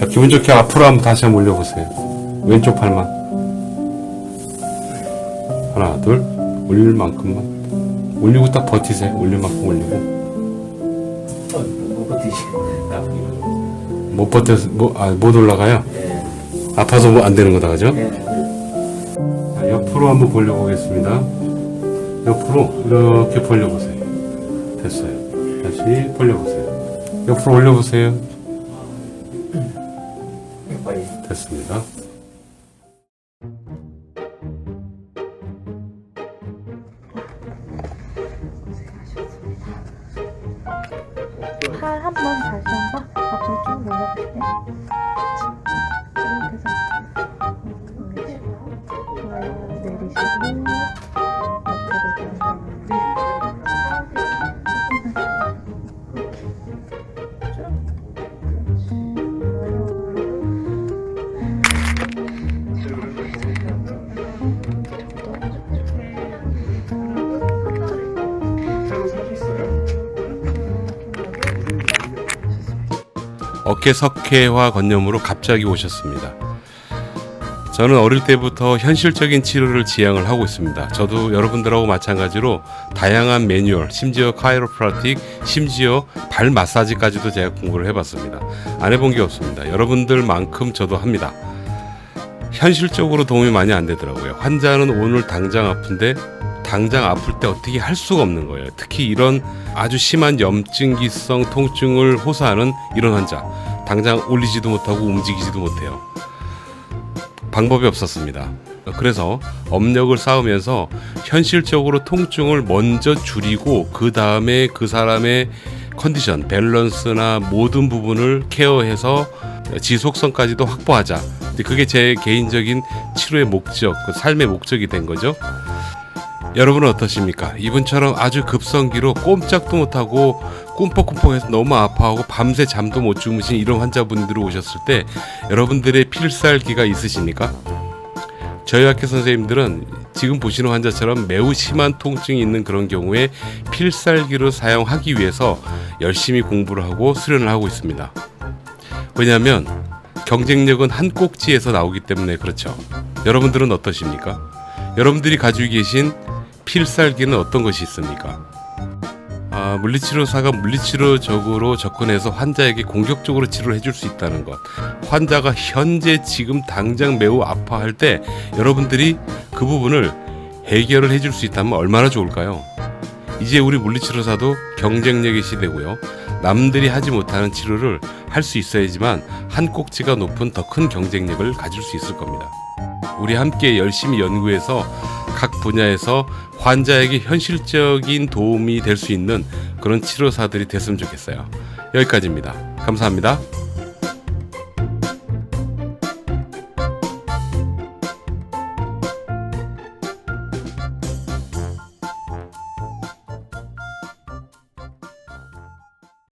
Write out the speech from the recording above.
자, 기분 좋게 앞으로 한번 다시 한번 올려보세요. 왼쪽 팔만. 하나, 둘. 올릴 만큼만. 올리고 딱 버티세요. 올릴 만큼 올리고. 못 버텨서, 뭐, 아, 못 올라가요? 예. 아파서 뭐 안 되는 거다, 그죠? 예. 자, 옆으로 한번 벌려보겠습니다. 옆으로 이렇게 벌려보세요. 됐어요. 다시 벌려보세요. 옆으로 올려보세요. 됐습니다. 팔 한번 다시 한번 앞으로 쭉. 이렇게 어깨 석회화 건념으로 갑자기 오셨습니다. 저는 어릴 때부터 현실적인 치료를 지향을 하고 있습니다. 저도 여러분들하고 마찬가지로 다양한 매뉴얼, 심지어 카이로프라틱, 심지어 발 마사지까지도 제가 공부를 해봤습니다. 안 해본 게 없습니다. 여러분들만큼 저도 합니다. 현실적으로 도움이 많이 안 되더라고요. 환자는 오늘 당장 아픈데 당장 아플 때 어떻게 할 수가 없는 거예요. 특히 이런 아주 심한 염증기성 통증을 호소하는 이런 환자 당장 올리지도 못하고 움직이지도 못해요. 방법이 없었습니다. 그래서 업력을 쌓으면서 현실적으로 통증을 먼저 줄이고 그 다음에 그 사람의 컨디션, 밸런스나 모든 부분을 케어해서 지속성까지도 확보하자. 근데 그게 제 개인적인 치료의 목적, 그 삶의 목적이 된 거죠. 여러분은 어떠십니까? 이분처럼 아주 급성기로 꼼짝도 못하고 꿈뻑꿈뻑해서 너무 아파하고 밤새 잠도 못 주무신 이런 환자분들이 오셨을 때 여러분들의 필살기가 있으십니까? 저희 학교 선생님들은 지금 보시는 환자처럼 매우 심한 통증이 있는 그런 경우에 필살기로 사용하기 위해서 열심히 공부를 하고 수련을 하고 있습니다. 왜냐하면 경쟁력은 한 꼭지에서 나오기 때문에 그렇죠. 여러분들은 어떠십니까? 여러분들이 가지고 계신 필살기는 어떤 것이 있습니까? 아, 물리치료사가 물리치료적으로 접근해서 환자에게 공격적으로 치료를 해줄 수 있다는 것. 환자가 현재 지금 당장 매우 아파할 때 여러분들이 그 부분을 해결을 해줄 수 있다면 얼마나 좋을까요? 이제 우리 물리치료사도 경쟁력의 시대고요. 남들이 하지 못하는 치료를 할 수 있어야지만 한 꼭지가 높은 더 큰 경쟁력을 가질 수 있을 겁니다. 우리 함께 열심히 연구해서 각 분야에서 환자에게 현실적인 도움이 될 수 있는 그런 치료사들이 됐으면 좋겠어요. 여기까지입니다. 감사합니다.